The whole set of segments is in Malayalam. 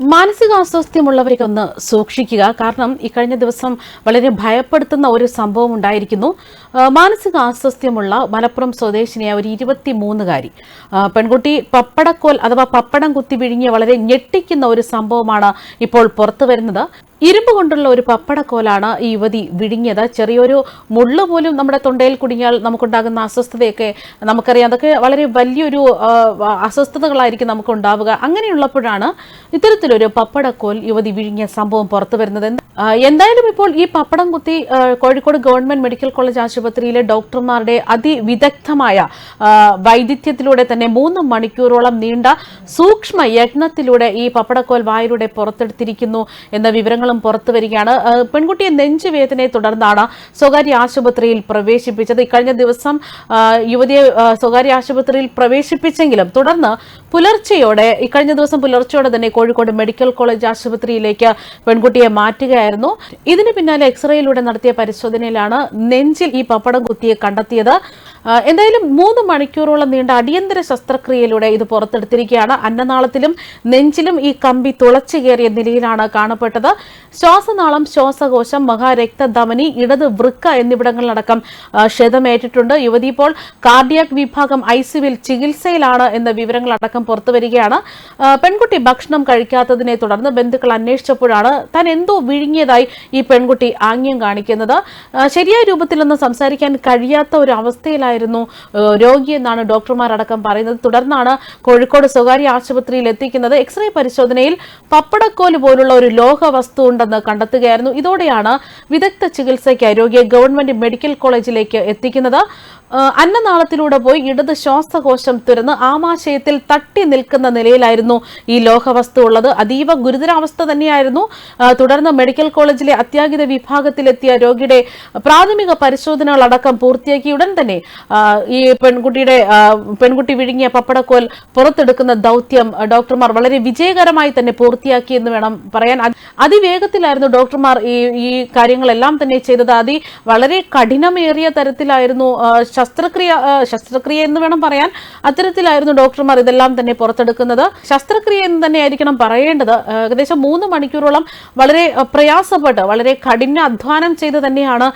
മാനസികാസ്വാസ്ഥ്യമുള്ളവരെ ഒന്ന് സൂക്ഷിക്കുക. കാരണം ഇക്കഴിഞ്ഞ ദിവസം വളരെ ഭയപ്പെടുത്തുന്ന ഒരു സംഭവം ഉണ്ടായിരിക്കുന്നു. മാനസികാസ്വാസ്ഥ്യമുള്ള മലപ്പുറം സ്വദേശിനിയായ ഒരു ഇരുപത്തിമൂന്നുകാരി. മൂന്നുകാരി പെൺകുട്ടി പപ്പടക്കോൽ അഥവാ പപ്പടം കുത്തി വിഴുങ്ങിയ വളരെ ഞെട്ടിക്കുന്ന ഒരു സംഭവമാണ് ഇപ്പോൾ പുറത്തു വരുന്നത് ഇരുമ്പ് കൊണ്ടുള്ള ഒരു പപ്പടക്കോലാണ് ഈ യുവതി വിഴുങ്ങിയത്. ചെറിയൊരു മുള്ളു പോലും നമ്മുടെ തൊണ്ടയിൽ കുടുങ്ങിയാൽ നമുക്കുണ്ടാകുന്ന അസ്വസ്ഥതയൊക്കെ നമുക്കറിയാം. അതൊക്കെ വളരെ വലിയൊരു അസ്വസ്ഥതകളായിരിക്കും നമുക്ക് ഉണ്ടാവുക അങ്ങനെയുള്ളപ്പോഴാണ് ഇത്തരത്തിലൊരു പപ്പടക്കോൽ യുവതി വിഴുങ്ങിയ സംഭവം പുറത്തു വരുന്നത്. എന്തായാലും ഇപ്പോൾ ഈ പപ്പടം കുത്തി കോഴിക്കോട് ഗവൺമെന്റ് മെഡിക്കൽ കോളേജ് ആശുപത്രിയിലെ ഡോക്ടർമാരുടെ അതിവിദഗ്ധമായ വൈദഗ്ധ്യത്തിലൂടെ തന്നെ മൂന്ന് മണിക്കൂറോളം നീണ്ട സൂക്ഷ്മ യജ്ഞത്തിലൂടെ ഈ പപ്പടക്കോൽ വായിലൂടെ പുറത്തെടുത്തിരിക്കുന്നു എന്ന വിവരങ്ങളും പുറത്തു വരികയാണ്. പെൺകുട്ടിയെ നെഞ്ചുവേദനയെ തുടർന്നാണ് സ്വകാര്യ ആശുപത്രിയിൽ പ്രവേശിപ്പിച്ചത്. ഇക്കഴിഞ്ഞ ദിവസം യുവതിയെ സ്വകാര്യ ആശുപത്രിയിൽ പ്രവേശിപ്പിച്ചെങ്കിലും തുടർന്ന് പുലർച്ചെയോടെ ഇക്കഴിഞ്ഞ ദിവസം പുലർച്ചെയോടെ തന്നെ കോഴിക്കോട് മെഡിക്കൽ കോളേജ് ആശുപത്രിയിലേക്ക് പെൺകുട്ടിയെ മാറ്റുകയായിരുന്നു. ഇതിന് പിന്നാലെ എക്സ്റേയിലൂടെ നടത്തിയ പരിശോധനയിലാണ് നെഞ്ചിൽ ഈ പപ്പടം കുത്തിയെ കണ്ടെത്തിയത്. എന്തായാലും മൂന്ന് മണിക്കൂറോളം നീണ്ട അടിയന്തര ശസ്ത്രക്രിയയിലൂടെ ഇത് പുറത്തെടുത്തിരിക്കുകയാണ്. അന്നനാളത്തിലും നെഞ്ചിലും ഈ കമ്പി തുളച്ചു കയറിയ നിലയിലാണ് കാണപ്പെട്ടത്. ശ്വാസനാളം ശ്വാസകോശം മഹാരക്തധമനി ഇടത് വൃക്ക എന്നിവിടങ്ങളിലടക്കം ക്ഷതമേറ്റിട്ടുണ്ട്. യുവതി ഇപ്പോൾ കാർഡിയാക് വിഭാഗം ഐസിയുവിൽ ചികിത്സയിലാണ് എന്ന വിവരങ്ങളടക്കം പുറത്തുവരികയാണ്. വരികയാണ് പെൺകുട്ടി ഭക്ഷണം കഴിക്കാത്തതിനെ തുടർന്ന് ബന്ധുക്കൾ അന്വേഷിച്ചപ്പോഴാണ് താൻ എന്തോ വിഴുങ്ങിയതായി ഈ പെൺകുട്ടി ആംഗ്യം കാണിക്കുന്നത്. ശരിയായ രൂപത്തിലൊന്നും സംസാരിക്കാൻ കഴിയാത്ത ഒരു അവസ്ഥയിലായിരുന്നു ആ, രോഗിയെന്നാണ് ഡോക്ടർമാരടക്കം പറയുന്നത്. തുടർന്നാണ് കോഴിക്കോട് സ്വകാര്യ ആശുപത്രിയിൽ എത്തിക്കുന്നത്. എക്സ്റേ പരിശോധനയിൽ പപ്പടക്കോൽ പോലുള്ള ഒരു ലോഹ വസ്തു ഉണ്ടെന്ന് കണ്ടെത്തുകയായിരുന്നു. ഇതോടെയാണ് വിദഗ്ധ ചികിത്സയ്ക്കായി രോഗിയെ ഗവൺമെന്റ് മെഡിക്കൽ കോളേജിലേക്ക് എത്തിക്കുന്നത്. അന്നനാളത്തിലൂടെ പോയി ഇടത് ശ്വാസകോശം തുറന്ന് ആമാശയത്തിൽ തട്ടി നിൽക്കുന്ന നിലയിലായിരുന്നു ഈ ലോഹവസ്തു ഉള്ളത്. അതീവ ഗുരുതരാവസ്ഥ തന്നെയായിരുന്നു. തുടർന്ന് മെഡിക്കൽ കോളേജിലെ അത്യാഹിത വിഭാഗത്തിലെത്തിയ രോഗിയുടെ പ്രാഥമിക പരിശോധനകളടക്കം പൂർത്തിയാക്കി ഉടൻ തന്നെ ഈ പെൺകുട്ടിയുടെ പെൺകുട്ടി വിഴുങ്ങിയ പപ്പടക്കോൽ പുറത്തെടുക്കുന്ന ദൗത്യം ഡോക്ടർമാർ വളരെ വിജയകരമായി തന്നെ പൂർത്തിയാക്കി എന്ന് വേണം പറയാൻ. അത് അതിവേഗത്തിലായിരുന്നു ഡോക്ടർമാർ ഈ ഈ കാര്യങ്ങളെല്ലാം തന്നെ ചെയ്തത്. അതി വളരെ കഠിനമേറിയ തരത്തിലായിരുന്നു ശസ്ത്രക്രിയ ശസ്ത്രക്രിയ എന്ന് വേണം പറയാൻ. അത്തരത്തിലായിരുന്നു ഡോക്ടർമാർ ഇതെല്ലാം തന്നെ പുറത്തെടുക്കുന്നത്. ശസ്ത്രക്രിയ എന്ന് തന്നെ ആയിരിക്കണം പറയേണ്ടത്. ഏകദേശം മൂന്ന് മണിക്കൂറോളം വളരെ പ്രയാസപ്പെട്ട് വളരെ കഠിന അധ്വാനം ചെയ്ത് തന്നെയാണ്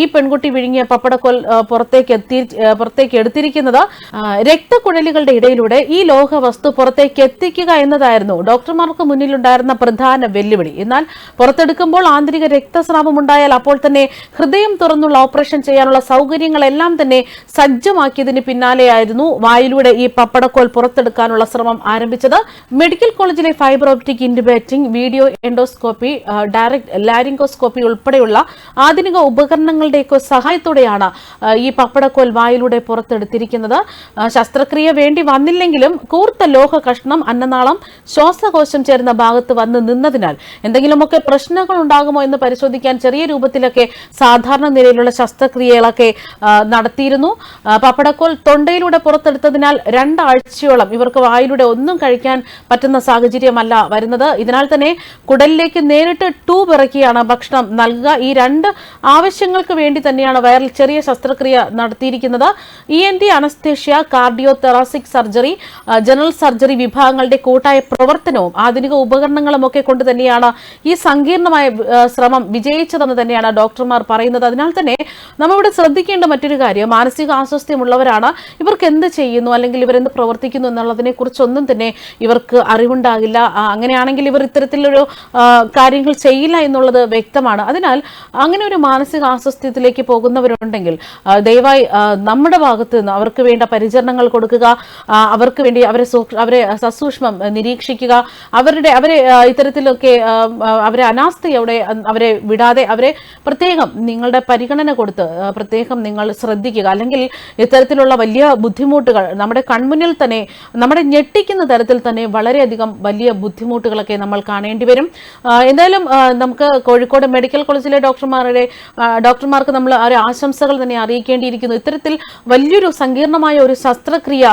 ഈ പെൺകുട്ടി വിഴുങ്ങിയ പപ്പടക്കൊൽ പുറത്തേക്ക് എത്തി പുറത്തേക്ക് എടുത്തിരിക്കുന്നത്. രക്തക്കുഴലുകളുടെ ഇടയിലൂടെ ഈ ലോഹ വസ്തു പുറത്തേക്ക് എത്തിക്കുക എന്നതായിരുന്നു ഡോക്ടർമാർക്ക് മുന്നിലുണ്ടായിരുന്ന പ്രധാന വെല്ലുവിളി. എന്നാൽ പുറത്തെടുക്കുമ്പോൾ ആന്തരിക രക്തസ്രാവം ഉണ്ടായാൽ അപ്പോൾ തന്നെ ഹൃദയം തുറന്നുള്ള ഓപ്പറേഷൻ ചെയ്യാനുള്ള സൗകര്യങ്ങളെല്ലാം തന്നെ സജ്ജമാക്കിയതിന് പിന്നാലെയായിരുന്നു വായിലൂടെ ഈ പപ്പടക്കോൽ പുറത്തെടുക്കാനുള്ള ശ്രമം ആരംഭിച്ചത്. മെഡിക്കൽ കോളേജിലെ fibre optic intubating video endoscopy direct laryngoscopy ഉൾപ്പെടെയുള്ള ആധുനിക ഉപകരണങ്ങളുടെയൊക്കെ സഹായത്തോടെയാണ് ഈ പപ്പടക്കോൽ വായിലൂടെ പുറത്തെടുത്തിരിക്കുന്നത്. ശസ്ത്രക്രിയ വേണ്ടി വന്നില്ലെങ്കിലും കൂർത്ത ലോഹ കഷ്ണം അന്നനാളം ശ്വാസകോശം ചേരുന്ന ഭാഗത്ത് വന്ന് നിന്നതിനാൽ എന്തെങ്കിലുമൊക്കെ പ്രശ്നങ്ങൾ ഉണ്ടാകുമോ എന്ന് പരിശോധിക്കാൻ ചെറിയ രൂപത്തിലൊക്കെ സാധാരണ നിലയിലുള്ള ശസ്ത്രക്രിയകളൊക്കെ ആ, ആ, പപ്പടക്കോൽ തൊണ്ടയിലൂടെ പുറത്തെടുത്തതിനാൽ രണ്ടാഴ്ചയോളം ഇവർക്ക് വായിലൂടെ ഒന്നും കഴിക്കാൻ പറ്റുന്ന സാഹചര്യമല്ല വരുന്നത്. ഇതിനാൽ തന്നെ കുടലിലേക്ക് നേരിട്ട് ട്യൂബ് ഇറക്കിയാണ് ഭക്ഷണം നൽകുക. ഈ രണ്ട് ആവശ്യങ്ങൾക്ക് വേണ്ടി തന്നെയാണ് വയറിൽ ചെറിയ ശസ്ത്രക്രിയ നടത്തിയിരിക്കുന്നത്. E N T anaesthesia cardio thoracic surgery general surgery വിഭാഗങ്ങളുടെ കൂട്ടായ പ്രവർത്തനവും ആധുനിക ഉപകരണങ്ങളും ഒക്കെ കൊണ്ട് തന്നെയാണ് ഈ സങ്കീർണമായ ശ്രമം വിജയിച്ചതെന്ന് തന്നെയാണ് ഡോക്ടർമാർ പറയുന്നത്. അതിനാൽ തന്നെ നമ്മളിവിടെ ശ്രദ്ധിക്കേണ്ട മറ്റൊരു കാര്യം മാനസിക ആസ്വാസ്ഥ്യമുള്ളവരാണ് ഇവർക്ക് എന്ത് ചെയ്യുന്നു? അല്ലെങ്കിൽ ഇവരെന്ത് പ്രവർത്തിക്കുന്നു എന്നുള്ളതിനെ കുറിച്ചൊന്നും തന്നെ ഇവർക്ക് അറിവുണ്ടാകില്ല. അങ്ങനെയാണെങ്കിൽ ഇവർ ഇത്തരത്തിലൊരു കാര്യങ്ങൾ ചെയ്യില്ല എന്നുള്ളത് വ്യക്തമാണ്. അതിനാൽ അങ്ങനെ ഒരു മാനസിക ആസ്വസ്ഥ്യത്തിലേക്ക് പോകുന്നവരുണ്ടെങ്കിൽ ദയവായി നമ്മുടെ ഭാഗത്ത് നിന്ന് അവർക്ക് വേണ്ട പരിചരണങ്ങൾ കൊടുക്കുക. അവർക്ക് വേണ്ടി അവരെ അവരെ സസൂക്ഷ്മം നിരീക്ഷിക്കുക. അവരുടെ അവരെ ഇത്തരത്തിലൊക്കെ അവരെ അനാസ്ഥയോടെ അവരെ വിടാതെ അവരെ പ്രത്യേകം നിങ്ങളുടെ പരിഗണന കൊടുത്ത് പ്രത്യേകം നിങ്ങൾ ശ്രദ്ധിക്കുക. അല്ലെങ്കിൽ ഇത്തരത്തിലുള്ള വലിയ ബുദ്ധിമുട്ടുകൾ നമ്മുടെ കൺമുന്നിൽ തന്നെ നമ്മുടെ ഞെട്ടിക്കുന്ന തരത്തിൽ തന്നെ വളരെയധികം വലിയ ബുദ്ധിമുട്ടുകളൊക്കെ നമ്മൾ കാണേണ്ടി വരും. എന്തായാലും നമുക്ക് കോഴിക്കോട് മെഡിക്കൽ കോളേജിലെ ഡോക്ടർമാരുടെ ഡോക്ടർമാർക്ക് നമ്മൾ ആ ആശംസകൾ തന്നെ അറിയിക്കേണ്ടിയിരിക്കുന്നു. ഇത്തരത്തിൽ വലിയൊരു സങ്കീർണമായ ഒരു ശസ്ത്രക്രിയ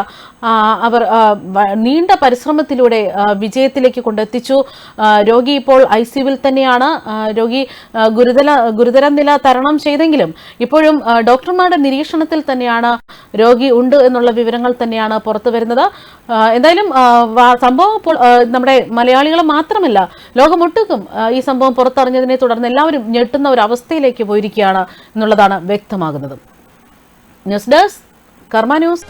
അവർ നീണ്ട പരിശ്രമത്തിലൂടെ വിജയത്തിലേക്ക് കൊണ്ടെത്തിച്ചു. രോഗി ഇപ്പോൾ ഐ സിയുവിൽ തന്നെയാണ്. രോഗി ഗുരുതര ഗുരുതര നില തരണം ചെയ്തെങ്കിലും ഇപ്പോഴും ഡോക്ടർമാരുടെ നിരീക്ഷണ നിരീക്ഷണത്തിൽ തന്നെയാണ് രോഗി ഉണ്ട് എന്നുള്ള വിവരങ്ങൾ തന്നെയാണ് പുറത്തു വരുന്നത്. എന്തായാലും സംഭവം ഇപ്പോൾ നമ്മുടെ മലയാളികൾ മാത്രമല്ല ലോകമൊട്ടുക്കും ഈ സംഭവം പുറത്തറിഞ്ഞതിനെ തുടർന്ന് എല്ലാവരും ഞെട്ടുന്ന ഒരു അവസ്ഥയിലേക്ക് പോയിരിക്കുകയാണ് എന്നുള്ളതാണ് വ്യക്തമാകുന്നത്. News desk Karma news.